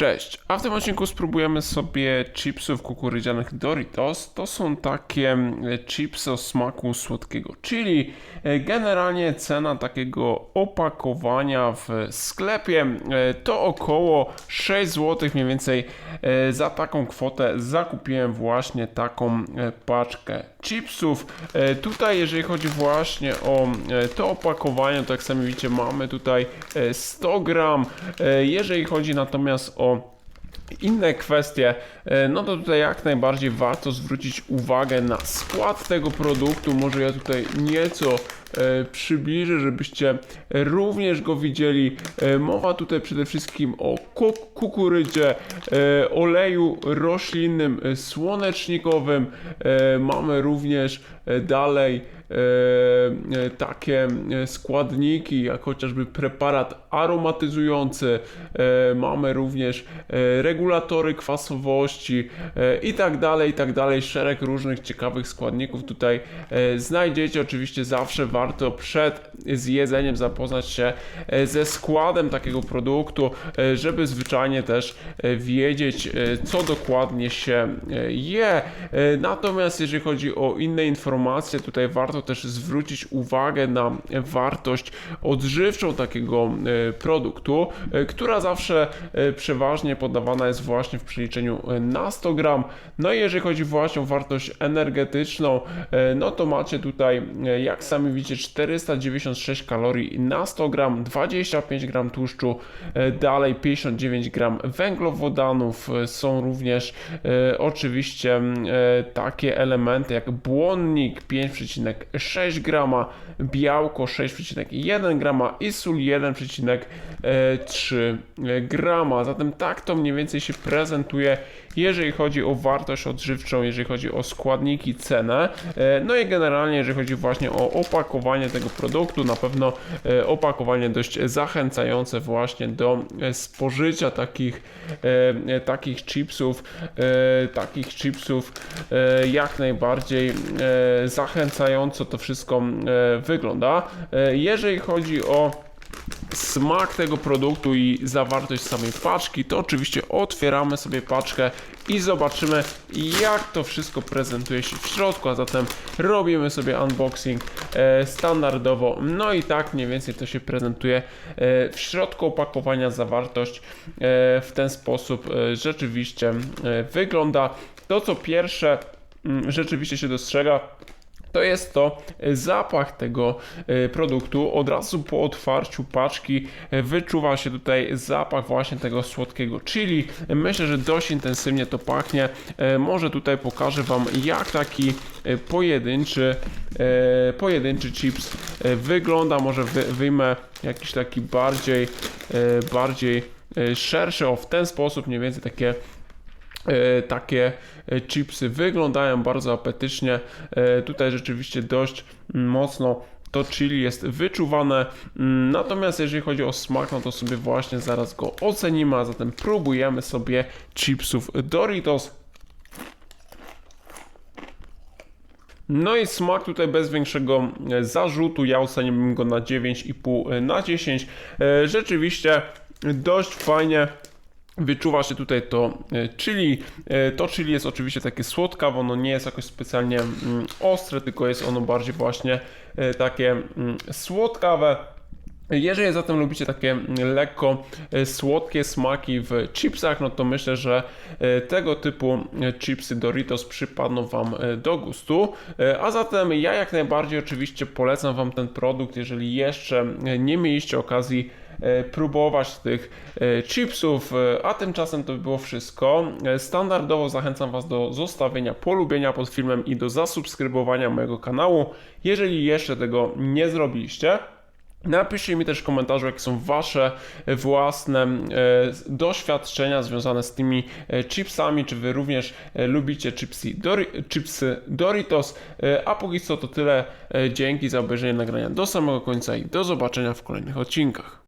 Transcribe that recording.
Cześć, a w tym odcinku spróbujemy sobie chipsów kukurydzianych Doritos. To są takie e, chipsy o smaku słodkiego, czyli e, generalnie cena takiego opakowania w sklepie e, to około 6 zł mniej więcej. E, Za taką kwotę zakupiłem właśnie taką paczkę chipsów. Tutaj jeżeli chodzi właśnie o to opakowanie, to jak sami widzicie mamy tutaj e, 100 gram. Jeżeli chodzi natomiast o inne kwestie, e, no to tutaj jak najbardziej warto zwrócić uwagę na skład tego produktu. Może ja tutaj nieco e, przybliżę, żebyście również go widzieli. E, Mowa tutaj przede wszystkim o ku- kukurydzie, oleju roślinnym, słonecznikowym. Mamy również dalej takie e, składniki, jak chociażby preparat aromatyzujący, e, mamy również e, regulatory kwasowości e, i tak dalej, i tak dalej. Szereg różnych ciekawych składników tutaj e, znajdziecie. Oczywiście zawsze warto przed zjedzeniem zapoznać się e, ze składem takiego produktu, e, żeby zwyczajnie też e, wiedzieć, e, co dokładnie się e, je. E, Natomiast jeżeli chodzi o inne informacje, tutaj warto też zwrócić uwagę na wartość odżywczą takiego e, produktu, e, która zawsze e, przeważnie podawana jest właśnie w przeliczeniu na 100 gram. No i jeżeli chodzi właśnie o wartość energetyczną, no to macie tutaj, jak sami widzicie, 496 kalorii na 100 gram, 25 gram tłuszczu, dalej 59 gram węglowodanów, są również oczywiście m, e, takie elementy jak błonnik 5,6 grama, białko 6,1 grama i sól 1,3 grama. Zatem tak to mniej więcej się prezentuje, jeżeli chodzi o wartość odżywczą, jeżeli chodzi o składniki, cenę. E, No i generalnie, jeżeli chodzi właśnie o opakowanie tego produktu, na pewno e, opakowanie dość zachęcające właśnie do e, spożycia takich, e, e, takich chipsów, e, takich chipsów e, jak najbardziej e, zachęcająco to wszystko e, wygląda. E, Jeżeli chodzi o smak tego produktu i zawartość samej paczki, to oczywiście otwieramy sobie paczkę i zobaczymy jak to wszystko prezentuje się w środku, a zatem robimy sobie unboxing e, standardowo, no i tak mniej więcej to się prezentuje e, w środku opakowania zawartość e, w ten sposób e, rzeczywiście e, wygląda. To co pierwsze mm, rzeczywiście się dostrzega to jest to e, zapach tego e, produktu. Od razu po otwarciu paczki e, wyczuwa się tutaj zapach właśnie tego słodkiego chili. Myślę, że dość intensywnie to pachnie. Może tutaj pokażę Wam jak taki pojedynczy, pojedynczy chips wygląda. Może wy, wyjmę jakiś taki bardziej, bardziej szerszy, o w ten sposób mniej więcej takie takie e, chipsy wyglądają bardzo apetycznie. E, Tutaj rzeczywiście dość mm, mocno to chili jest wyczuwane. Mm, Natomiast jeżeli chodzi o smak, no to sobie właśnie zaraz go ocenimy, a zatem próbujemy sobie chipsów Doritos. No i smak tutaj bez większego e, zarzutu, ja oceniłbym go na 9,5 na 10. E, Rzeczywiście dość fajnie Wyczuwa się tutaj to e, chili. E, To chili jest oczywiście takie słodkawe, ono nie jest jakoś specjalnie mm, ostre, tylko jest ono bardziej właśnie e, takie mm, słodkawe. Jeżeli zatem lubicie takie mm, lekko e, słodkie smaki w chipsach, no to myślę, że e, tego typu e, chipsy Doritos przypadną Wam do gustu. A zatem ja jak najbardziej oczywiście polecam Wam ten produkt, jeżeli jeszcze nie mieliście okazji próbować tych chipsów, a tymczasem to by było wszystko. Standardowo zachęcam Was do zostawienia polubienia pod filmem i do zasubskrybowania mojego kanału, jeżeli jeszcze tego nie zrobiliście. Napiszcie mi też w komentarzu, jakie są Wasze własne e, doświadczenia związane z tymi e, chipsami, czy Wy również e, lubicie chipsy, chipsy Doritos. A póki co to tyle. Dzięki za obejrzenie nagrania do samego końca i do zobaczenia w kolejnych odcinkach.